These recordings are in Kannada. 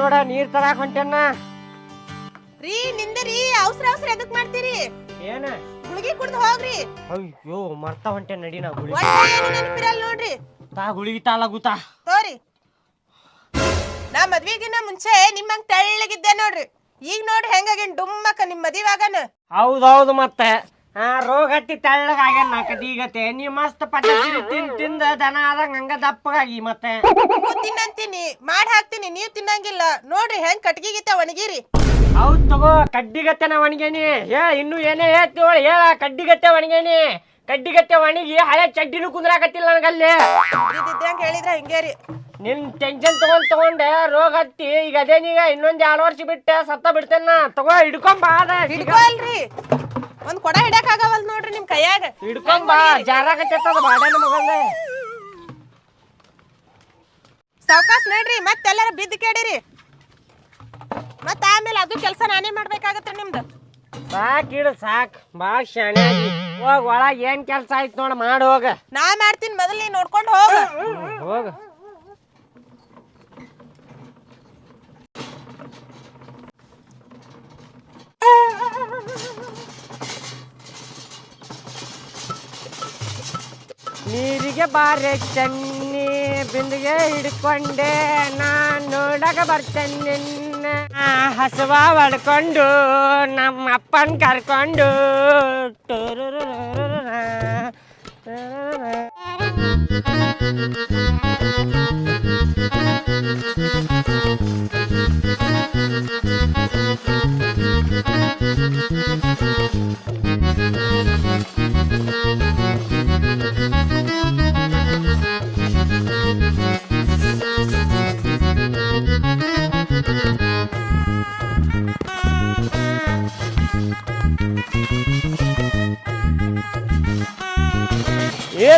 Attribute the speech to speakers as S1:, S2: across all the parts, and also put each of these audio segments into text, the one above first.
S1: ನೋಡ ನೀರ್ ತರಾಕ್ ಹೊಂಟೇನ
S2: ರೀ ನಿಂದರಿ ಅವಸರ ಅವಸರ ಎದಕ್ ಮಾಡ್ತೀರಿ?
S1: ಏನ?
S2: ಗುಳಿಗೆ ಕುಡ್ದು ಹೋಗ್ರಿ.
S1: ಅಯ್ಯೋ ಮರ್ತ ಹೊಂಟೆ ನಡಿ ನಾ ಗುಳಿ
S2: ಒಟ್ಟ ಏನು ನೆನಪಿರಲ್ಲ ನೋಡ್ರಿ?
S1: ತಾ ಗುಳಿಗೆ ತಾಲ ಗುತಾ
S2: ತೋರಿ. ನಾ ಮದ್ವಿಗಿನ ಮುಂಚೆ ನಿಮ್ಮಂಗ್ ತೆಳ್ಳಗಿದ್ದೆ ನೋಡ್ರಿ. ಈಗ ನೋಡ್ರಿ ಹೆಂಗಾಗಿನ್ ಡುಮ್ಮಕ್ಕ ನಿಮ್ ಮದಿವಾಗನ
S1: ಹೌದೌದು ಮತ್ತೆ. ಆ ರೋಗ ಹತ್ತಿ ತೆಳ್ಳಗ ಆಗ್ಯಾನ ನಾ ನೀ ಮಸ್ತ್ ಪದ್ಧತಿ ತಿನ್ ತಿಂದ ದನ ಆದಂಗ ಹಂಗ ದಪ್ಪಗಾಗಿ ಮತ್ತೆ.
S2: ತಿನ್ನಂತೀನಿ ಮಾಡಿ ಹಾಕ್ತೀನಿ ನೀವ್ ತಿನ್ನಂಗಿಲ್ಲ. ನೋಡ್ರಿ ಹೆಂಗ್ ಕಟ್ಗಿಗಿತ್ತ ಒಣಗಿರಿ.
S1: ಹೌದ್ ತಗೋ ಕಡ್ಡಿಗತ್ತೆ ನಾ ಒಣಗೇನಿ ಏ ಇನ್ನು ಏನೇ ಹೇಳ್ತೀವಳ ಹೇಳ ಕಡ್ಡಿಗತ್ತೆ ಒಣಗೇನಿ ಕಡ್ಡಿಗತ್ತೆ ಒಣಗಿ ಹಳೆ ಚಡ್ಡಿನೂ ಕುಂದ್ರಾಕತ್ತಿಲ್ಲ ನನಗಲ್ಲಿ.
S2: ಇದ್ದಂಗ ಹೇಳಿದ್ರ ಹಿಂಗೇ ರೀ.
S1: ನಿನ್ ಟೆನ್ಷನ್ ತಗೊಂಡ್ ತಗೊಂಡೆ ರೋಗ ಹತ್ತಿ. ಈಗ ಅದೇನೀಗ ಇನ್ನೊಂದ್ ಎರಡು ವರ್ಷ ಬಿಟ್ಟೆ ಸತ್ತ ಬಿಡ್ತೇನ ತಗೋ ಹಿಡ್ಕೊಂಬ ಅದ.
S2: ಹಿಡ್ಕೋ ಅಲ್ರಿ. ಒಂದ್ ಕೊಡ ಹಿಡಕ್ ಆಗವಲ್ ನೋಡ್ರಿ ನಿಮ್ ಕೈಯಾಗ.
S1: ಸಾವಕಾಶ ಜಾರಾಕತ್ತದ ಬಾಡನ ಮಗಂದೆ
S2: ಸಾವ್ಕಾಸ್ ನೋಡ್ರಿ ಮತ್ತೆಲ್ಲಾರ ಬಿದ್ದು ಕೇಳಿರಿ ಮತ್ತ ಆಮೇಲೆ ಅದು ಕೆಲಸ ನಾನೇ ಮಾಡ್ಬೇಕಾಗತ್ತೆ ನಿಮ್ದು.
S1: ಸಾಕ್ ಇಡು ಸಾಕ್. ಬಾ ಶಾಣೆ ಆಗಿ. ಹೋಗ್ ಒಳಗ್ ಏನ್ ಕೆಲ್ಸ ಆಯ್ತು ನೋಡ ಮಾಡ್ ಹೋಗ.
S2: ನಾ ಮಾಡ್ತೀನಿ ಮೊದಲು ನೀನ್ ನೋಡ್ಕೊಂಡು ಹೋಗ.
S1: ಹೋಗ. ನೀರಿಗೆ ಬಾರೆ ಚನ್ನಿ ಬಿಂದಿಗೆ ಹಿಡ್ಕೊಂಡೆ ನಾನು ನೋಡಕ ಬರ್ತೇನೆ ಹಸುವ ಹೊಡ್ಕೊಂಡು ನಮ್ಮ ಅಪ್ಪನ ಕರ್ಕೊಂಡು.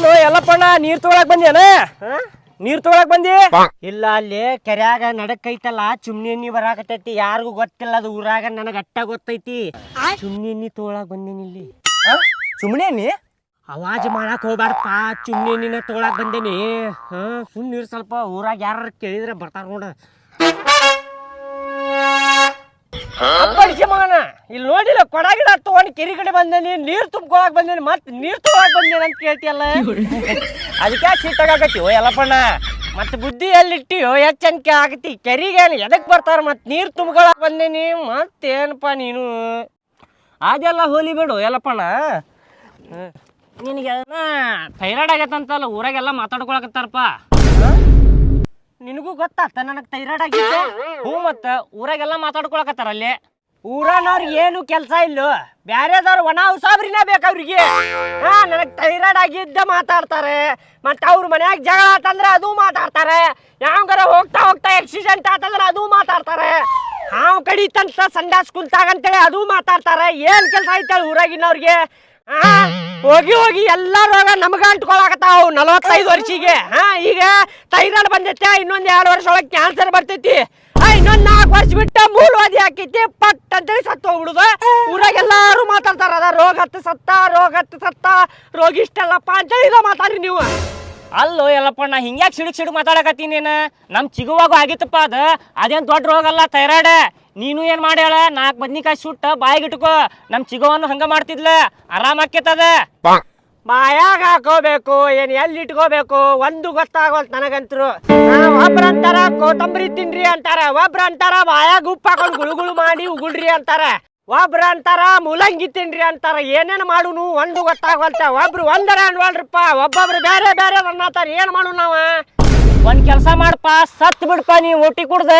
S1: ಏನು ಎಲ್ಲಪ್ಪಣ್ಣ ನೀರ್ ತೊಗೊಳಕ್ ಬಂದೇನ ನೀರ್ ತೊಗೊಳಕ್ ಬಂದಿ? ಇಲ್ಲ ಅಲ್ಲಿ ಕೆರ್ಯಾಗ ನಡಕೈತಲ್ಲ ಐತಲ್ಲ ಚುಮ್ನಿ ಎಣ್ಣಿ ಬರಾಕತೈತಿ ಯಾರಿಗೂ ಗೊತ್ತಿಲ್ಲ ಅದು ಊರಾಗ ನನಗ ಅಟ್ಟ ಗೊತ್ತೈತಿ. ಚುಮ್ನಿ ಎಣ್ಣಿ ತೊಗೊಳಕ್ ಬಂದೇನಿ ಇಲ್ಲಿ?
S3: ಚುಮ್ನಿ ಎಣ್ಣಿ?
S1: ಅವಾಜ್ ಮಾಡಕ್ ಹೋಗ್ಬಾರ್ದಪ್ಪ ಚುಮ್ನಿ ಎಣ್ಣಿನ ತೊಗೊಳಕ್ ಬಂದೇನಿ. ಹಾ ಸುಮ್ನಿರ್ ನೀರ್ ಸ್ವಲ್ಪ ಊರಾಗ ಯಾರು ಕೇಳಿದ್ರೆ ಬರ್ತಾರ ನೋಡ. ಅಪ್ಪಡಿಸಿ ಮಗನ, ಇಲ್ಲಿ ನೋಡಿಲ್ಲ ಕೊಡ ಗಿಡ ತಗೊಂಡ್ ಕೆರಿ ಕಡೆ ಬಂದೇನಿ, ನೀರ್ ತುಂಬ್ಕೊಳಕ್ ಬಂದೇನಿ ಮತ್ ನೀರ್ ತಗೊಳಕ್ ಬಂದೇನಿ ಅಂತ ಕೇಳ್ತಿಯಲ್ಲ? ಅದಕ್ಕೆ ಸಿಟ್ಟಾಗತ್ತೀವೋ ಎಲ್ಲಪ್ಪಣ್ಣ ಮತ್ತೆ ಬುದ್ಧಿ ಎಲ್ಲಿಟ್ಟಿಯೋ ಹೆಚ್ಚನ್ಕೆ ಆಗತಿ. ಕೆರಿಗೆ ಎದಕ್ ಬರ್ತಾರ? ಮತ್ ನೀರ್ ತುಂಬ್ಕೊಳಕ್ ಬಂದೇನಿ ಮತ್ತೇನಪ್ಪ ನೀನು? ಅದೆಲ್ಲ ಹೋಲಿ ಬಿಡು ಎಲ್ಲಪ್ಪಣ್ಣ. ನಿನಗೆ ಥೈರಾಯ್ಡ್ ಆಗತ್ತಂತಲ್ಲ ಊರಾಗೆಲ್ಲ ಮಾತಾಡ್ಕೊಳಕತ್ತಾರಪ್ಪ. ನಿನಗೂ ಗೊತ್ತಾತ ನನಗೆ ಥೈರಾಯ್ಡ್ ಆಗಿದ್ದೆ? ಹ್ಞೂ ಮತ್ತು ಊರಾಗೆಲ್ಲ ಮಾತಾಡ್ಕೊಳಕತ್ತಾರ ಅಲ್ಲಿ? ಊರನವ್ರಿಗೆ ಏನು ಕೆಲಸ ಇಲ್ಲ. ಬ್ಯಾರೆದವ್ರು ಒಣ ಉಸಾಬ್ರಿನೇ ಬೇಕು ಅವ್ರಿಗೆ. ಹಾ, ನನಗೆ ಥೈರಾಯ್ಡ್ ಆಗಿದ್ದ ಮಾತಾಡ್ತಾರೆ. ಮತ್ತೆ ಅವ್ರ ಮನ್ಯಾಗ ಜಗಳ ಆತಂದ್ರೆ ಅದು ಮಾತಾಡ್ತಾರೆ. ಯಾವಂಗಾರ ಹೋಗ್ತಾ ಹೋಗ್ತಾ ಆಕ್ಸಿಡೆಂಟ್ ಆತಂದ್ರೆ ಅದು ಮಾತಾಡ್ತಾರೆ. ಹಾವು ಕಡಿತಂತ ಸಂಡಾಸ್ ಕುಂತಾಗಂತೇಳಿ ಅದು ಮಾತಾಡ್ತಾರೆ. ಏನು ಕೆಲಸ ಐತಲ್ಲ ಊರಾಗಿನವ್ರಿಗೆ? ಹೋಗಿ ಹೋಗಿ ಎಲ್ಲ ರೋಗ ನಮಗ ಅಂಟ್ಕೊಳಕತ್ತಾವು ನಲವತ್ತೈದು ವರ್ಷಿಗೆ. ಹಾ ಈಗ ಥೈರಾಯ್ಡ್ ಬಂದೈತೆ ಇನ್ನೊಂದ್ ಎರಡು ವರ್ಷ ಒಳಗೆ ಕ್ಯಾನ್ಸರ್ ಬರ್ತೈತಿ. ಆ, ಇನ್ನೊಂದ್ ನಾಲ್ಕು ವರ್ಷ ಬಿಟ್ಟ ಮೂಲವಾದಿ ಹಾಕೈತಿ ಪಟ್ ಅಂತೇಳಿ ಸತ್ತು ಹೋಗ್ಬಿಡುದು. ಊರಾಗ ಎಲ್ಲಾರು ಮಾತಾಡ್ತಾರ ಅದ ರೋಗ ಹತ್ತು ಸತ್ತ ರೋಗ ಹತ್ತು ಸತ್ತ ರೋಗ ಇಷ್ಟಲ್ಲಪ್ಪ ಅಂತೇಳಿ ಇದು ಮಾತಾಡ್ರಿ ನೀವು. ಅಲ್ಲೋ ಎಲ್ಲಪ್ಪ ನಾ ಹಿಂಗ್ಯಾಕ್ ಸಿಡುಕ್ ಸಿಡುಕ್ ಮಾತಾಡಕತ್ತೀನಿ ನೀನು. ನಮ್ಮ ಚಿಗುವಾಗೂ ಆಗಿತ್ತಪ್ಪ ಅದ. ಅದೇನು ದೊಡ್ಡ ರೋಗ ಅಲ್ಲ ಥೈರಾಯ್ಡ್ ನೀನು ಏನ್ ಮಾಡ್ಯಾಳ? ನಾಲ್ಕು ಬದ್ನಿಕಾಯಿ ಸುಟ್ಟ ಬಾಯಿಗೆ ಇಟ್ಕೋ. ನಮ್ಮ ಚಿಗುವನ್ನು ಹಂಗ ಮಾಡ್ತಿದ್ಲ? ಆರಾಮ ಆಕೇತದ ಬಾಯಾಗ ಹಾಕೋಬೇಕು ಏನು ಎಲ್ಲಿ ಇಟ್ಕೋಬೇಕು? ಒಂದು ಗೊತ್ತಾಗೋಲ್ ನನಗಂತರು ಒಬ್ರ ಅಂತಾರ ಕೊತ್ತಂಬರಿ ತಿನ್ರಿ ಅಂತಾರ. ಒಬ್ರು ಅಂತಾರ ಬಾಯಾಗ ಉಪ್ಪು ಹಾಕೊಂಡು ಗುಳುಗುಳು ಮಾಡಿ ಉಗುಳ್ರಿ ಅಂತಾರ. ಒಬ್ರು ಅಂತಾರ ಮೂಲಂಗಿ ತಿನ್ರಿ ಅಂತಾರ. ಏನೇನು ಮಾಡುನು? ಒಂದು ಗೊತ್ತಾಗೋಲ್ತ. ಒಬ್ರು ಒಂದರ ಅನ್ವಲ್ರಪ್ಪ. ಒಬ್ಬೊಬ್ರು ಬೇರೆ ಬೇರೆ ಅನ್ನತಾರ. ಏನು ಮಾಡು ನಾವ? ಒಂದ್ ಕೆಲಸ ಮಾಡಪ್ಪ ಸತ್ ಬಿಡ್ಪ ನೀ ಊಟಿ ಕುಡ್ದ.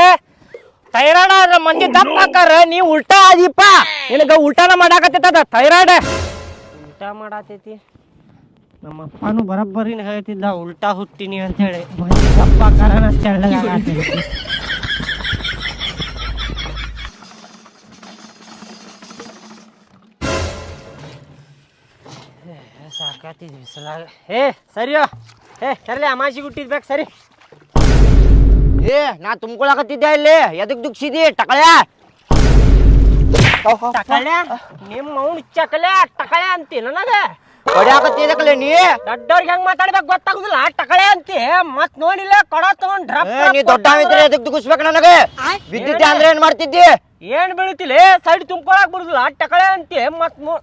S1: ಥೈರಾಯ್ಡ್ ಆದ್ರ ಮಂದಿ ದಪ್ಪ ಹಾಕಾರ ನೀ ಉಲ್ಟಾ ಆದಿಪ್ಪ. ನಿನಗ ಉಲ್ಟಾನ ಮಾಡಾಕತ್ತದ ಥೈರಾಯ್ಡ್. ಉಲ್ಟಾ ಮಾಡಾತೈತಿ. ನಮ್ಮ ಅಪ್ಪನು ಬರಬ್ಬರಿನ ಹೇಳ್ತಿದ್ದ ಉಲ್ಟಾ ಹುಟ್ಟಿನಿ ಅಂತ ಹೇಳಿ ಮಂದಿ ದಪ್ಪ ಹಾಕಾರ ತೆಳ್ಳಗಾಗತೈತಿ ಸಾಕಾತಿದ್ ಬಿಸಿಲಾಗ. ಏ ಸರಿಯೋ. ಏ ಸರಿಲೆ ಅಮಾಸಿ ಹುಟ್ಟಿದ್ಬೇಕು ಸರಿ.
S3: ಏ ನಾ ತುಂಬ್ಕೊಳಕತ್ತಿದ್ದೆ ಇಲ್ಲಿ ಎದಕ್ ದುಗ್ಸಿದಿ? ಟಕಳ್ಯ
S1: ಟಕಳ್ಯ ನಿಮ್ಮ ಅವ್ನು ಚಕಲೆ ಟಕಳೆ ಅಂತಿ ನನಗ.
S3: ಹೊಡ್ಯಾಕತ್ತಿದಕ್ಕಲೆ ನೀ?
S1: ದೊಡ್ಡವ್ರಿಗೆ ಹೆಂಗ್ ಮಾತಾಡ್ಬೇಕು ಗೊತ್ತಾಗುದಿಲ್ಲ. ಟಕಳೆ ಅಂತಿ. ಮತ್ ನೋಡಿಲ್ಲ ಕೊಡ ತಗೊಂಡ್ ಡ್ರಪ್
S3: ನೀ ದೊಡ್ಡವಿದ್ರೆ ಎದಕ್ ದುಗಿಸ್ಬೇಕು ನನಗೆ? ಬಿದ್ದಿದ್ದೆ ಅಂದ್ರೆ ಏನ್ ಮಾಡ್ತಿದ್ದಿ?
S1: ಏನ್ ಬೀಳ್ತಿಲ್ಲ. ಸೈಡ್ ತುಂಬ್ಕೊಳಕ್ ಬಿಡುದಿಲ್ಲ ಟಕಳೆ ಅಂತಿ. ಮತ್ ನೋ-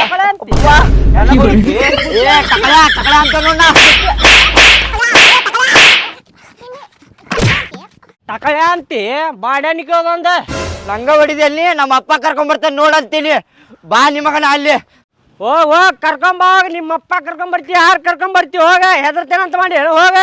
S1: ಟಕಳೆ ಅಂತಿ.
S3: ಏ ಟಕಳೆ ಟಕಳ ಅಂತ ನೋಡ
S1: ಟಕಳೆ ಅಂತಿ ಬಾಡ್ಯಾನಿಕ ಅದೊಂದ
S3: ನಂಗ ಹೊಡಿದಲ್ಲಿ ನಮ್ಮ ಅಪ್ಪ ಕರ್ಕೊಂಬರ್ತಾನೆ ನೋಡಂತೀನಿ ಬಾ ನಿಮಗನ ಅಲ್ಲಿ.
S1: ಹೋಗ್ ಹೋಗ್, ಕರ್ಕೊಂಬ, ಹೋಗ್ ನಿಮ್ಮ ಅಪ್ಪ ಕರ್ಕೊಂಬರ್ತಿ, ಯಾರು ಕರ್ಕೊಂಬರ್ತಿ, ಹೋಗ ಹೋಗ ಹೆದರ್ತೇನಂತ ಮಾಡಿ ಹೋಗ.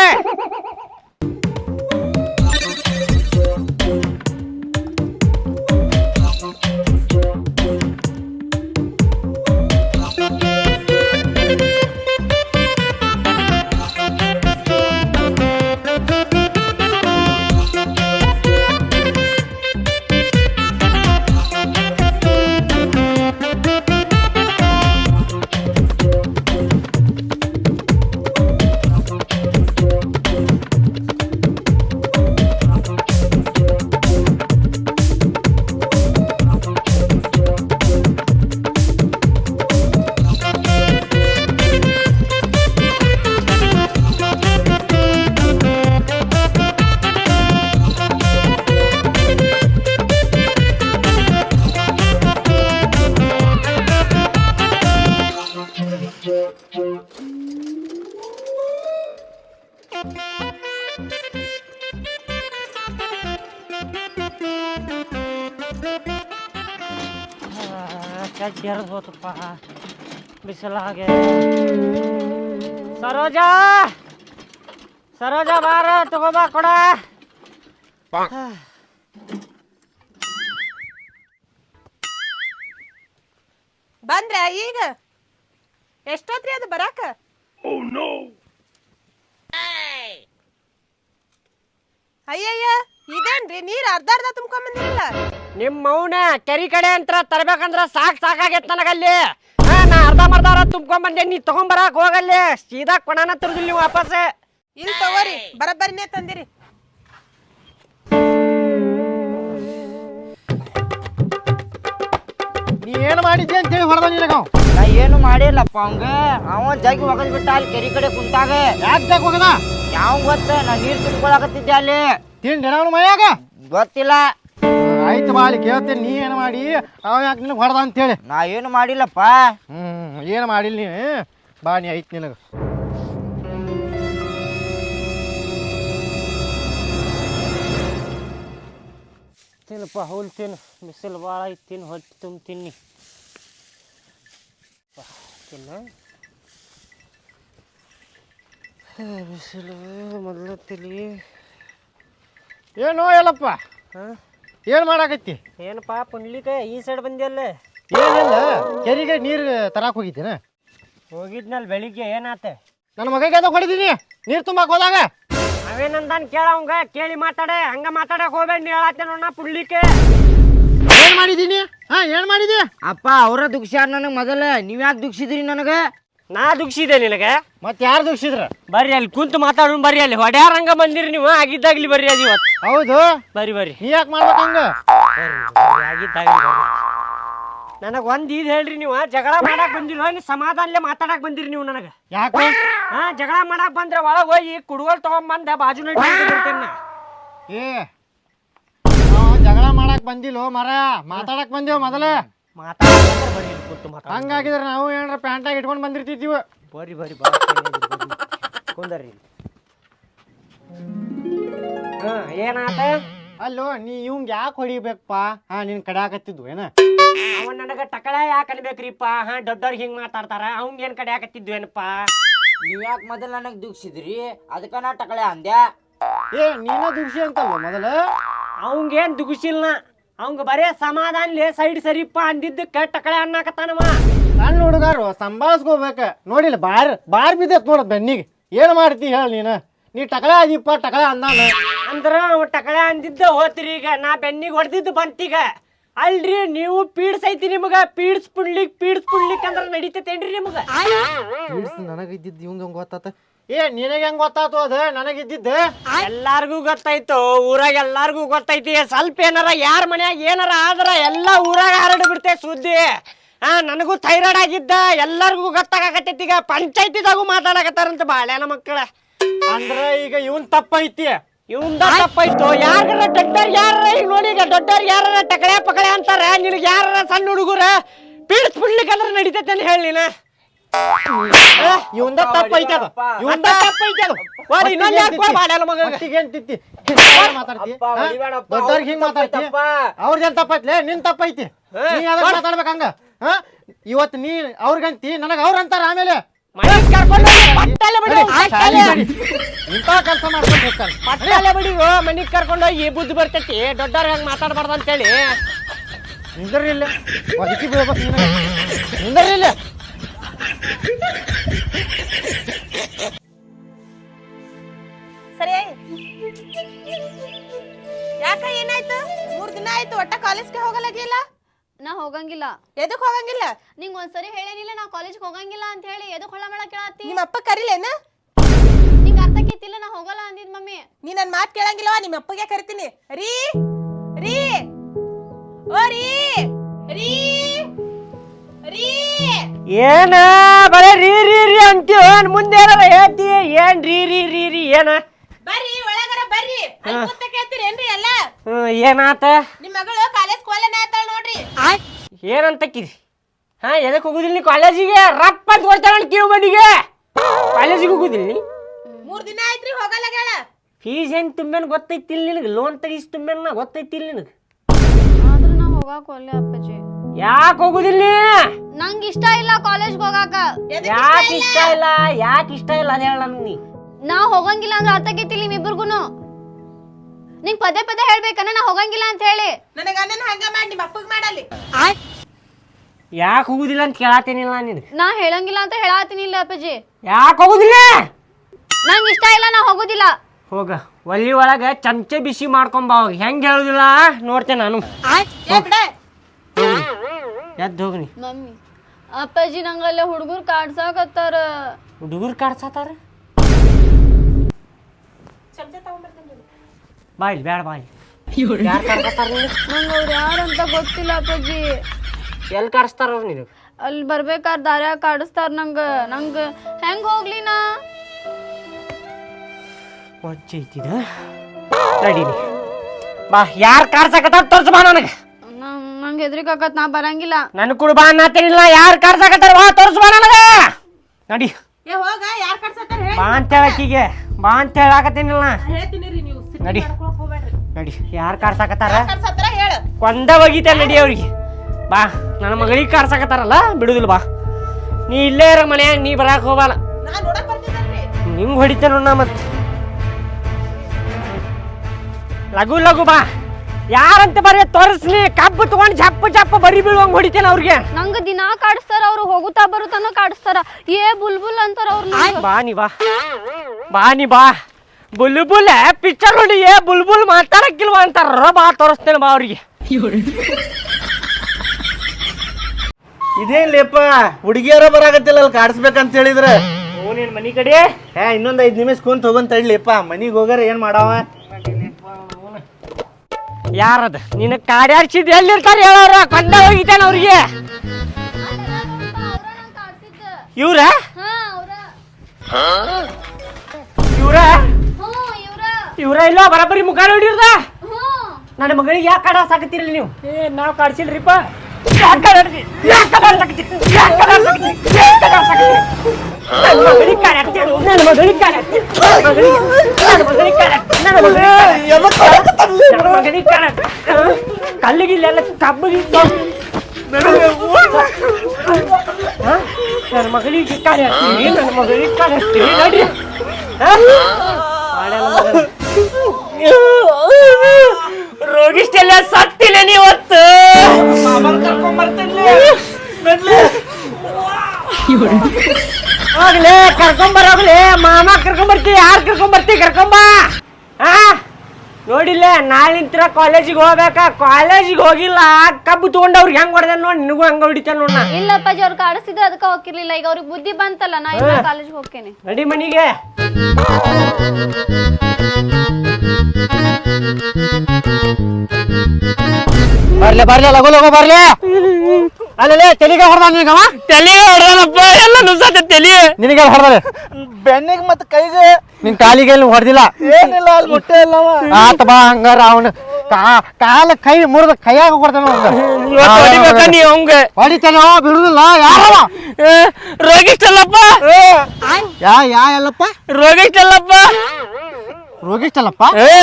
S1: ಕೆರ್ದ್ ಹೋತಪ್ಪ ಬಿಸಿಲಾಗೆ. ಸರೋಜಾ! ಸರೋಜಾ ಬಾರ ತಗೋಬಾ ಕೊಡ.
S2: ಬಂದ್ರ ಈಗ? ಎಷ್ಟೊತ್ರಿ ಅದು ಬರಾಕ? ಅಯ್ಯಯ್ಯ ಇದೇನ್ರಿ ನೀರ್ ಅರ್ಧ ಅರ್ಧ ನಿಮ್
S1: ನಿಮ್ಮ ಮೌನ ಕೆರಿ ಕಡೆ ಅಂತ ತರ್ಬೇಕಂದ್ರ ಸಾಕ್ ಸಾಕಾಗೈತ್ ನನಗಲ್ಲಿ. ಹಾ ನಾ ಅರ್ಧ ಮರ್ಧ ತುಂಬ್ಕೊಂಡ್ ಬಂದೆ ನೀ ತಗೊಂಬರಾಕ್ ಹೋಗಲ್ಲಿ. ಸೀದಾ ಕೊಣಾನ ತರುದಿಲ್ಲ ನೀವು ವಾಪಸ್.
S2: ಇಲ್ಲಿ ತಗೋರಿ ಬರಬ್ಬರಿನೇ ತಂದಿರಿ.
S4: ನೀ ಏನು ಮಾಡಿದ್ದೆ ಅಂತೇಳಿ ಹೊಡೆದ ನಿನಗ
S3: ನಾ ಏನು ಮಾಡಿಲ್ಲಪ್ಪ ಅವಂಗ. ಅವ ಜಗ್ಗಿ ಒಗದ್ ಬಿಟ್ಟ ಅಲ್ಲಿ ಕೆರಿ ಕಡೆ ಕುಂತಾಗ.
S4: ಯಾಕೆ ಹೋಗದ?
S3: ಯಾವ ಗೊತ್ತ ನಾ ನೀರ್ ತುಂಬ್ಕೊಳಕತ್ತಿದ್ದೆ ಅಲ್ಲಿ.
S4: ತಿಂಡಿ ಅವನು ಮನ್ಯಾಗ?
S3: ಗೊತ್ತಿಲ್ಲ.
S4: ಆಯ್ತು ಬಾಳಿ ಕೇಳ್ತೇನೆ. ನೀ ಏನು ಮಾಡಿ? ಅವ ಯಾಕೆ ನಿನಗೆ ಹೊಡೆದ ಅಂತೇಳಿ?
S3: ನಾ ಏನು ಮಾಡಿಲ್ಲಪ್ಪ.
S4: ಹ್ಞೂ ಏನು ಮಾಡಿಲ್ಲ ನೀ ಬಾ ನೀ ಐತ್ ನಿನಗೆ.
S1: ತಿನ್ನಪ್ಪ ಹುಲ್ ತಿನ್ನು ಬಿಸಿಲು ಭಾಳ ಐತಿ ತಿನ್ನು ಹೊಟ್ಟೆ ತುಂಬ ತಿನ್ನಿ. ತಿನ್ನ ಬಿಸಿಲು ಮೊದಲು ತಿಳಿ
S4: ಏನೋ ಎಲ್ಲಪ್ಪ ಏನು ಮಾಡಾಕತ್ತಿ?
S1: ಏನಪ್ಪ ಪುಂಡ್ಲಿಕ ಈ ಸೈಡ್ ಬಂದಿಯಲ್ಲ?
S4: ಏನಿಲ್ಲ ಕೆರಿಗೆ ನೀರು ತರಾಕ್ ಹೋಗಿದ್ದೀನ.
S1: ಹೋಗಿದ್ನಲ್ ಬೆಳಿಗ್ಗೆ ಏನಾತ?
S4: ನನ್ನ ಮಗಗೆ ಕೊಡಿದೀನಿ ಹೊಡಿದೀನಿ ನೀರು ತುಂಬಾಕ್ ಹೋದಾಗ.
S1: ಅವೇನಂದಾನ್ ಕೇಳವಂಗ ಕೇಳಿ ಮಾತಾಡೆ ಹಂಗ ಮಾತಾಡಕ್ ಹೋಗ್ಬೇಡ ನೀ ಹೇಳತ್ತೆ ನೋಡ ಪುಂಡ್ಲಿಕ್ಕೆ
S4: ಏನು ಮಾಡಿದ್ದೀನಿ ಹಾ ಏನು ಮಾಡಿದಿ?
S3: ಅಪ್ಪ ಅವರ ದುಃಖ ನನಗೆ ಮೊದಲ ನೀವ್ ಯಾಕೆ ದುಃಖಿಸಿದ್ರಿ ನನಗೆ?
S1: ನಾ ದುಗ್ಸಿದೆ ನಿನಗೆ.
S4: ಮತ್ತೆ ಯಾರು ದುಗ್ಸಿದ್ರ?
S1: ಬರ್ರಿ ಅಲ್ಲಿ ಕುಂತು ಮಾತಾಡೋಣ ಬರ್ರಿ ಅಲ್ಲಿ. ಹೊಡ್ಯಾರಂಗ ಬಂದಿರಿ ನೀವು ಆಗಿದ್ದಾಗ್ಲಿ ಬರ್ರಿ ಅದು ಇವತ್ತು.
S4: ಹೌದು?
S1: ಬರ್ರಿ ಬರ್ರಿ.
S4: ನೀ ಯಾಕೆ ಮಾಡ್ಬೇಕು ಹಂಗ?
S1: ಆಗಿದ್ದಾಗ್ಲಿ ನನಗೆ ಒಂದು ಇದು ಹೇಳ್ರಿ ನೀವು ಜಗಳ ಮಾಡಕ್ ಬಂದಿಲ್ಲ ನೀವು ಸಮಾಧಾನಲೆ ಮಾತಾಡಕ್ ಬಂದಿರಿ ನೀವು ನನಗೆ.
S4: ಯಾಕೆ?
S1: ಹಾ ಜಗಳ ಮಾಡಕ್ ಬಂದ್ರೆ ಒಳಗೆ ಹೋಗಿ ಕುಡುಗೋಲ್ ತಗೊಂಬಂದೆ ಬಾಜು ಬಿಡ್ತೇನೆ ನಾ.
S4: ಏ ನಾವ್ ಜಗಳ ಮಾಡಕ್ ಬಂದಿಲ್ಲೋ ಮರ? ಮಾತಾಡಕ್ ಬಂದೇವ್ ಮೊದಲೇ.
S1: ಮಾತಾಡ ಬರ್ರಿ. ಮಾತಾಡ
S4: ಹಂಗಾಗಿದ್ರೆ ನಾವು ಏನಾರ ಪ್ಯಾಂಟಾಗಿ ಇಟ್ಕೊಂಡು ಬಂದಿರ್ತಿದ್ದೀವಿ?
S1: ಬರ್ರಿ ಬರಿ ಬಾ ಕುಂದರ್ರಿ ಹಾ ಏನಾತ?
S4: ಅಲ್ಲೋ ನೀ ಇವಂಗ್ ಯಾಕೆ ಹೊಡಿಬೇಕಪ್ಪ ಹಾ ನಿನ್ ಕಡ್ಯಾಕತ್ತಿದ್ವು ಏನ?
S1: ಅವ ನನಗ ಟಕಳ ಯಾಕೆ ಅನ್ಬೇಕ್ರಿಪ್ಪ? ಹಾ ದೊಡ್ಡವ್ರಿಗೆ ಹಿಂಗ್ ಮಾತಾಡ್ತಾರ. ಅವಂಗ ಏನ್ ಕಡೆ ಹಾಕತ್ತಿದ್ವೇನಪ್ಪ
S3: ನೀವ್ ಯಾಕೆ ಮೊದಲ ನನಗೆ ದುಗ್ಸಿದ್ರಿ? ಅದಕ್ಕ ನಾ ಟಕಳೆ ಅಂದ್ಯಾ?
S4: ಏ ನೀನ ದುಗ್ಸಿ ಅಂತಲ್ವ ಮೊದಲ?
S1: ಅವಂಗೇನ್ ದುಗುಸಿಲ್ಲ ಅವಂಗ ಬರೇ ಸಮಾಧಾನ್ಲೆ ಸೈಡ್ ಸರಿಪ್ಪ ಅಂದಿದ್ದಕ್ಕ ಟಕಳೆ ಅನ್ನಾಕತ್ತಾನವ.
S4: ಸಣ್ಣ ಹುಡುಗಾರು ಸಂಭಾಳಿಸ್ಕೋಬೇಕ. ನೋಡಿಲ್ಲ ಬಾರ್ ಬಾರ್ ಬಿದ್ದೈತ್ ನೋಡ ಬೆನ್ನಿಗೆ. ಏನು ಮಾಡ್ತಿ ಹೇಳ ನೀನು? ನೀ ಟಕಳೆ ಆದಿಪ್ಪ ಟಕಳೆ ಅಂದಾನ.
S1: ಅಂದ್ರ ಅವ ಟಕಳೆ ಅಂದಿದ್ದ ಹೋತ್ರಿ ಈಗ ನಾ ಬೆನ್ನಿಗೆ ಹೊಡೆದಿದ್ದು ಬಂತೀಗ. ಅಲ್ರಿ ನೀವು ಪೀಡ್ಸೈತಿ ನಿಮಗ ಪೀಡ್ಸ್ ಪುಡ್ಲಿಕ್ ಪೀಡ್ಸ್ ಪುಡ್ಲಿಕ್ ಅಂದ್ರ ನಡೀತೈತೇನ್ರಿ ನಿಮಗ?
S4: ನನಗಿದ್ದಿದ್ದು ಇವಂಗ ಹೆಂಗ್ ಗೊತ್ತಾತ? ಏ ನಿನಗೆ ಹೆಂಗ್ ಗೊತ್ತಾತು ಅದ? ನನಗಿದ್ದಿದ್ದೆ?
S1: ಎಲ್ಲಾರ್ಗೂ ಗೊತ್ತಾಯ್ತು ಊರಾಗ ಎಲ್ಲಾರ್ಗೂ ಗೊತ್ತೈತಿ ಸ್ವಲ್ಪ ಏನಾರ ಯಾರ ಮನ್ಯಾಗ ಏನಾರ ಆದ್ರ ಎಲ್ಲ ಊರಾಗ ಹರಡ್ ಬಿಡ್ತೇ ಸುದ್ದಿ. ಹಾ ನನಗೂ ಥೈರಾಯ್ಡ್ ಆಗಿದ್ದ ಎಲ್ಲರಿಗೂ ಗೊತ್ತಾಗತ್ತೈತಿ ಈಗ ಪಂಚಾಯತಿದಾಗೂ ಮಾತಾಡಕತ್ತಾರಂತ ಬಾಳ್ಯಾನ ಮಕ್ಕಳ.
S4: ಅಂದ್ರ ಈಗ ಇವನ್ ತಪ್ಪೈತಿ.
S1: ಇವಂದ ತಪ್ಪಾಯ್ತು ಯಾರ ದೊಡ್ಡವ್ರ ಯಾರ ಈಗ ನೋಡಿ ಈಗ ದೊಡ್ಡವ್ರ ಯಾರ ಟಕಳೆ ಪಕಳೆ ಅಂತಾರ. ನಿನಗೆ ಯಾರ ಸಣ್ಣ ಹುಡುಗರ? ಪೀಡ್ಸ್ ಬಿಡ್ಲಿಕ್ಕೆ ಅಂದ್ರೆ ನಡೀತೈತೆ ಅಂತ ಹೇಳಿ ನೀನ.
S4: ಇವಂದ ತಪ್ಪ ಅದು. ಇವಂದ ತಪ್ಪೈತಿ ಅದು.
S1: ವಾಡಿ, ಇನ್ನೊಂದ್ ಯಾಕೆ ಕೊಡ್
S4: ಮಗ? ಅಂತಿತ್ತಿ. ಮಾತಾಡ್ತಿ? ದೊಡ್ಡವ್ರಿಗೆ ಹಿಂಗ್ ಮಾತಾಡ್ತಿ? ಅವ್ರದೇನ್ ತಪ್ಪೈತ್ಲೆ ನಿನ್ ತಪ್ಪೈತಿ ನೀ ಅದಕ್ಕೆ ಮಾತಾಡ್ಬೇಕು ಹಂಗ? ಇವತ್ತು ನೀ ಅವ್ರಿಗಂತಿ ನನಗ ಅವ್ರ ಅಂತಾರ ಆಮೇಲೆ. ಇಂಥ ಕೆಲಸ ಮಾಡ್ಕೊಂಡು ಹೋಗ್ತಾರೆ
S1: ಪಟ್ಟಲೆ ಬಿಡಿ ಮನಿಗ್ ಕರ್ಕೊಂಡು ಹೋಗಿ ಬುದ್ಧಿ ಬರ್ತೈತಿ. ದೊಡ್ಡವ್ರ ಹಂಗ ಮಾತಾಡ್ಬಾರ್ದು ಅಂತೇಳಿ
S4: ನಿಂದ್ರಿಲ್ಲ ಬದುಕಿ ಬೀಳ್ಬೇಕು ನಿಂದ್ರಿಲ್ಲ
S2: ಸರಿ ಯಾಕ ಏನಾಯ್ತು? ಮೂರ್ ದಿನ ಆಯ್ತು ಒಟ್ಟ ಕಾಲೇಜ್ಗೆ ಹೋಗಲಾಗಿಲ್ಲ
S5: ನಾ ಹೋಗಂಗಿಲ್ಲ.
S2: ಎದಕ್ ಹೋಗಂಗಿಲ್ಲ?
S5: ನಿಂಗ್ ಒಂದ್ಸರಿ ಹೇಳೇನಿಲ್ಲ ನಾ ಕಾಲೇಜ್ಗೆ ಹೋಗಂಗಿಲ್ಲ ಅಂತ ಹೇಳಿ ಎದಕ್ ಹೊಳ ಮಳ ಕೇಳತ್ತಿ
S2: ನಿಮ್ಮ ಅಪ್ಪ ಕರಿಲೇನ?
S5: ನಿಂಗ್ ಕೇತಿಲ್ಲ ನಾ ಹೋಗಲ್ಲ ಅಂದಿದ್ ಮಮ್ಮಿ.
S2: ನೀ ನನ್ ಮಾತ್ ಕೇಳಂಗಿಲ್ಲವಾ ನಿಮ್ಮ ಅಪ್ಪಗೆ ಕರಿತೀನಿ. ರೀ ರೀ ಓ ರೀ ರೀ.
S1: ಏನ ಬರೇ ರೀ ರೀ ರೀ ಅಂತೀವ. ಮುಂದೆ ಏನಾರ ಹೇಳ್ತಿ? ಏನ್ ರೀ ರೀ ರೀ ರೀ ಏನ?
S2: ಬರ್ರಿ ಒಳಗರ ಬರ್ರಿ. ಅಲ್ಲಿ ಕೂತ ಕೇಳ್ತೀರೇನ್ರಿ ಎಲ್ಲ?
S1: ಹ್ಮ್, ಏನಾತ?
S2: ನಿಮ್ ಮಗಳು ಕಾಲೇಜ್ ಕೋಲನ ಆತಾಳ ನೋಡ್ರಿ.
S1: ಕಿರಿ? ಹಾ ಎದಕ್ ಹೋಗುದಿಲ್ಲ ನೀ ಕಾಲೇಜಿಗೆ ರಪ್ಪ ತೋರ್ತಾಳ ಓಡ್ತಾಳ ಬಡಿಗೆ ಮನಿಗೆ. ಕಾಲೇಜಿಗೆ ಹೋಗುದಿಲ್ಲ ನೀ?
S2: ಮೂರ್ ದಿನ ಆಯ್ತ್ರಿ ಗೆಳ
S1: ಫೀಸ್ ಏನ್ ತುಂಬೇನ್ ಗೊತ್ತೈತಿಲ್ಲ ನಿನಗೆ? ಲೋನ್ ತೆಗಿಸಿ ತುಂಬೇನ ನಾ ಗೊತ್ತೈತಿಲ್ಲ ನಿನಗೆ?
S5: ಆದ್ರ ನಾ ಹೋಗಾಕ ಒಲ್ಲೆ ಅಪ್ಪಾಜಿ.
S1: ಯಾಕೆ ಹೋಗುದಿಲ್ಲ?
S5: ನಂಗೆ ಇಷ್ಟ ಇಲ್ಲ ಕಾಲೇಜ್ ಹೋಗಾಕ.
S1: ಯಾಕೆ ಇಷ್ಟ ಇಲ್ಲ? ಯಾಕೆ ಇಷ್ಟ ಇಲ್ಲ ಅದ ಹೇಳ ನಮ್ಗೆ ನೀ.
S5: ನಾ ಹೋಗಂಗಿಲ್ಲ ಅಂದ್ರೆ ಅರ್ಥಕ್ಕಿತ್ತಿಲ್ಲ ನಿಮ್ಮಿಬ್ರಿಗೂನು ನಿಂಗ್ ಪದೇ ಪದೇ ಹೇಳ್ಬೇಕನ್ನ ನಾ ಹೋಗಂಗಿಲ್ಲ ಅಂತ ಹೇಳಿ.
S2: ನನಗ ಅಣ್ಣನ ಹಂಗ ಮಾಡಿ ನಿಮ್ಮ ಅಪ್ಪಗ್ ಮಾಡಲ್ಲಿ
S1: ಯಾಕೆ ಹೋಗುದಿಲ್ಲ ಅಂತ ಕೇಳತ್ತೇನಿಲ್ಲ ನಿನಗೆ?
S5: ನಾ ಹೇಳಂಗಿಲ್ಲ ಅಂತ ಹೇಳಾತೀನಿ ಇಲ್ಲ ಅಪ್ಪಾಜಿ.
S1: ಯಾಕೆ ಹೋಗುದಿಲ್ಲ?
S5: ನಂಗ್ ಇಷ್ಟ ಇಲ್ಲ ನಾ ಹೋಗುದಿಲ್ಲ.
S1: ಹೋಗ. ಒಲಿ ಒಳಗೆ ಚಮಚೆ ಬಿಸಿ ಮಾಡ್ಕೊಂಬ ಹೆಂಗ್. ಹೇಳುದಿಲ್ಲ? ನೋಡ್ತೇನೆ ನಾನು. ಎದ್ದು ಹೋಗ್ನಿ
S5: ಮಮ್ಮಿ. ಅಪ್ಪಾಜಿ ನಂಗಲ್ಲ ಹುಡುಗರು ಕಾಡ್ಸಾಕತ್ತಾರ.
S1: ಹುಡುಗರು
S2: ಕಾಡ್ಸಾತಾರ?
S1: ಬಾಯ್ ಬ್ಯಾಡ ಬಾಯ್ ಯಾರು ಕಾಡ್ಸತ್ತಾರ
S5: ನಂಗೆ ಅವ್ರು ಯಾರಂತ ಗೊತ್ತಿಲ್ಲ ಅಪ್ಪಾಜಿ.
S1: ಎಲ್ಲಿ ಕಾಡಿಸ್ತಾರ ಅವ್ರು ನಿನಗೆ?
S5: ಅಲ್ಲಿ ಬರ್ಬೇಕಾದ್ರೆ ದಾರ್ಯಾಗ ಕಾಡಿಸ್ತಾರ ನಂಗೆ. ನಂಗೆ ಹೆಂಗ್ ಹೋಗ್ಲಿ ನಾ?
S1: ಹೊಚ್ಚೈತಿದ ನಡೀನಿ. ಬಾ ಯಾರು ಕಾಡ್ಸಕತ್ತಾರ ತೋರ್ಸ ಬಾ ನನಗೆ.
S5: ನಂಗ್ ಹೆದರಿಕಾಕತ್ ನಾ ಬರಂಗಿಲ್ಲ.
S1: ನನ್ ಕೂಡ ಬಾ ಅನ್ನತ್ತೇನಿಲ್ಲ ಯಾರು ಕರ್ಸಾಕತ್ತಾರ? ಬಾ ತೋರ್ಸ ಬಾ ನನಗ. ನಡಿ.
S2: ಏ ಹೋಗ ಯಾರ್ ಹೇಳಿ.
S1: ಬಾ ಅಂತ ಹೇಳಕ್ಕೀಗೆ ಬಾ ಅಂತ ಹೇಳಾಕತ್ತೇನಿಲ್ಲ.
S2: ಹೇಳ್ತೀನಿ ರೀ ನೀವು ಸಿಟ್ಟು
S1: ನಡಿ.
S2: ಮಾಡ್ಕೊಳಕ್ ಹೋಗ್ಬೇಡ್ರಿ.
S1: ನಡಿ. ಯಾರು
S2: ಕಾರ್ಸಾಕತ್ತಾರ? ಹೇಳ.
S1: ಕೊಂದ ಹೋಗಿತೆ ನಡಿ ಅವ್ರಿಗೆ. ಬಾ ನನ್ನ ಮಗಳಿಗೆ ಕಾರ್ಸಾಕತ್ತಾರಲ್ಲ ಬಿಡುದಿಲ್ಲ ಬಾ. ನೀ ಇಲ್ಲೇ ಇರೋ ಮನೆ ನೀ ಬರಾಕ್ ಹೋಗಲ್ಲ
S2: ನಾ ನೋಡಕ್
S1: ನಿಂಗ್ ಹೊಡಿತೇನೆ ನೋಡ ಮತ್ತೆ ಲಘು ಲಘು ಬಾ. ಯಾರಂತ ಬರೀ ತೋರಿಸ್ಲಿ? ಕಬ್ಬು ತಗೊಂಡ್ ಜಪ್ಪ ಜಪ್ಪ ಬರಿ ಬೀಳುವಂಗ್ ಹೊಡಿತೇನೆ ಅವ್ರಿಗೆ.
S5: ನಂಗ ದಿನಾ ಕಾಡಿಸ್ತಾರ ಅವ್ರು ಹೋಗುತ್ತಾ ಬರುತ್ತಾನ ಕಾಡಿಸ್ತಾರ. ಏ ಬುಲ್ಬುಲ್ ಅಂತಾರ ಅವ್ರು
S1: ಬಾ ನೀ ಬಾ. ಬಾ ನೀ ಬಾ. ಬುಲ್ಬುಲ್ ಪಿಕ್ಚರ್ ನೋಡಿ ಏ ಬುಲ್ಬುಲ್ ಮಾತಾಡಕ್ಕಿಲ್ವಾ ಅಂತಾರ. ಬಾ ತೋರಿಸ್ತೇನೆ ಬಾ ಅವ್ರಿಗೆ.
S6: ಇದೇನ್ ಲೇಪ ಹುಡುಗಿಯರ ಬರಾಕತ್ತಿಲ್ಲ ಅಲ್ಲಿ ಕಾಡಿಸ್ಬೇಕಂತ ಹೇಳಿದ್ರೆ.
S1: ನಿನ್ ಮನಿ ಕಡೆ.
S6: ಹೇ ಇನ್ನೊಂದ್ ಐದ್ ನಿಮಿಷ ಕುಂತ ಹೋಗಂತ ತಡ್ಲಿಪ್ಪ ಮನಿಗ್ ಹೋಗಾರ ಏನ್ ಮಾಡಾವ?
S1: ಯಾರದ? ನಿನ್ನ ಕಾಡ್ಯಾಡ್ಸಿದ್ ಎಲ್ಲಿರ್ತಾರೆ ಹೇಳೋರ ಕೊಂಡ ಹೋಗಿದ್ದಾನ ಅವ್ರಿಗೆ. ಇವ್ರ? ಇವ್ರ? ಇವ್ರ ಇಲ್ಲ ಬರಬರಿ ಮುಖ ನೋಡಿರ್ದ? ನನ್ನ ಮಗಳಿಗೆ ಯಾಕೆ ಕಾಡಾಸಾಕತ್ತೀರಿ ನೀವು? ಏ ನಾವು ಕಾಡ್ಸಿಲ್ರಿಪ್ಪ. ಯಾಕೆ ಯಾಕೆ ಕಾಡಾಡ್ಸಾಕತ್ತೀರಿ ಯಾಕೆ ನನ್ನ ಮಗಳಿಗೆ ಕಾಡಾಡ್ತಿ ನನ್ನ ಮಗಳಿಗೆ ಯಾಕೆ ನನ್ನ ಮಗಳಿಗೆ ಕಾಡಾಡ್ತಿ ನನ್ನ ಮಗಳಿಗೆ ನನ್ನ ಮಗಳಿಗೆ ಕಾಣಿ ಹಾಕ್ತೀನಿ ನನ್ನ ಮಗಳಿಗೆ ಮಗಳಿಗೆ ಕಾಡಾಡ್ತೀನಿ ನೋಡಿ. ರೋಗಿಷ್ಟೆಲ್ಲ ಸತ್ತಿಲ್ಲ ನೀವತ್ತು. ಹೋಗ್ಲೇ ಕರ್ಕೊಂಬರೋಗ್ಲಿ ಮಾಮ ಕರ್ಕೊಂಬರ್ತಿ ಯಾರು ಕರ್ಕೊಂಬರ್ತಿ ಕರ್ಕೊಂಬ ನೋಡಿಲ್ಲ ನಾಳಿಂತ್ರ ಕಾಲೇಜಿಗೆ ಹೋಗ್ಬೇಕ? ಕಾಲೇಜಿಗೆ ಹೋಗಿಲ್ಲ. ಕಬ್ಬು ತಗೊಂಡವ್ರಿಗೆ ಹೆಂಗ್ ಹೊಡೆದ ನೋಡಿ? ನಿನಗೂ ಹಂಗ ಹೊಡಿತಾನ ನೋಡ
S5: ಇಲ್ಲ ಅಪ್ಪಾಜಿ ಅವ್ರು ಕಾಡಿಸ್ತಿದ್ರೆ ಅದಕ್ಕೆ ಹೋಗಿರ್ಲಿಲ್ಲ ಈಗ ಅವ್ರಿಗೆ ಬುದ್ಧಿ ಬಂತಲ್ಲ ನಾ ಇಲ್ಲ ಕಾಲೇಜ್ಗೆ ಹೋಗ್ತೇನೆ.
S1: ರೆಡಿ ಮನಿಗೆ.
S3: ಬರ್ಲೆ ಬರ್ಲೆ ಲಗೋ ಲಗೋ ಬರ್ಲೆ.
S4: ಅಲ್ಲೇ ತೆಲಿಗೆ ಹೊಡೆದ ನಿನಗವ
S1: ತಲೆ ಹೊಡೆದನಪ್ಪ ಎಲ್ಲ ನುಸಾತ ತಲೆ.
S4: ನಿನಗೆ ಹೊಡೆದ
S6: ಬೆನ್ನಿಗೆ ಮತ್ತೆ ಕೈಗೆ
S4: ನಿನ್ ಕಾಲಿಗೆ ಎಲ್ಲಿ ಹೊಡೆದಿಲ್ಲ?
S6: ಏನಿಲ್ಲ ಅಲ್ಲಿ ಮುಟ್ಟೆ ಇಲ್ಲವ
S4: ಆತ ಬಾ ಹಂಗಾರ ಅವನು ಕಾಲ ಕೈ ಮುರಿದ ಕೈಯಾಗ ಕೊಡ್ತಾನೆ
S1: ಹೊಡಿಬೇಕ ನೀ ಅವಂಗ
S4: ಹೊಡಿತಾನೆ ಬಿಡುದಿಲ್ಲ ಯಾರವ
S1: ರೋಗಿಷ್ಟಲ್ಲಪ್ಪ?
S4: ಯಾ ಯಾ ಎಲ್ಲಪ್ಪ?
S1: ರೋಗಿಷ್ಟಲ್ಲಪ್ಪ?
S4: ರೋಗಿಷ್ಟಲ್ಲಪ್ಪ?
S1: ಏ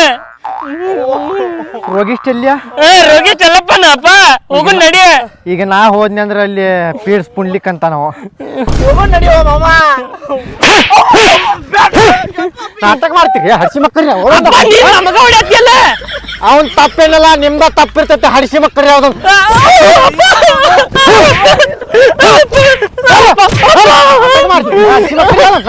S4: ರೋಗಿಷ್ಟಲ್ಯ
S1: ಏ ರೋಗಿಷ್ಟಲ್ಲಪ್ಪನಪ್ಪ ಹೋಗು ನಡಿ
S4: ಈಗ ನಾ ಹೋದ್ನಿ ಅಂದ್ರೆ ಅಲ್ಲಿ ಪೀಡ್ಸ್ ಪುಂಡ್ಲಿಕ್ ಅಂತ ನಾವು ನಾಟಕ ಮಾಡ್ತೀರಿ ಹಡ್ಸಿ ಮಕ್ಕಳ್ರಿ
S1: ನಮಗ ಹೊಡ್ಯಾತಿಯಲ್ಲ
S4: ಅವನ್ ತಪ್ಪೇನಲ್ಲ ನಿಮ್ದ ತಪ್ಪಿರ್ತೈತೆ ಹಡಸಿ ಮಕ್ಕಳ್ರಿ ಅವ್ದು ನಾಟಕ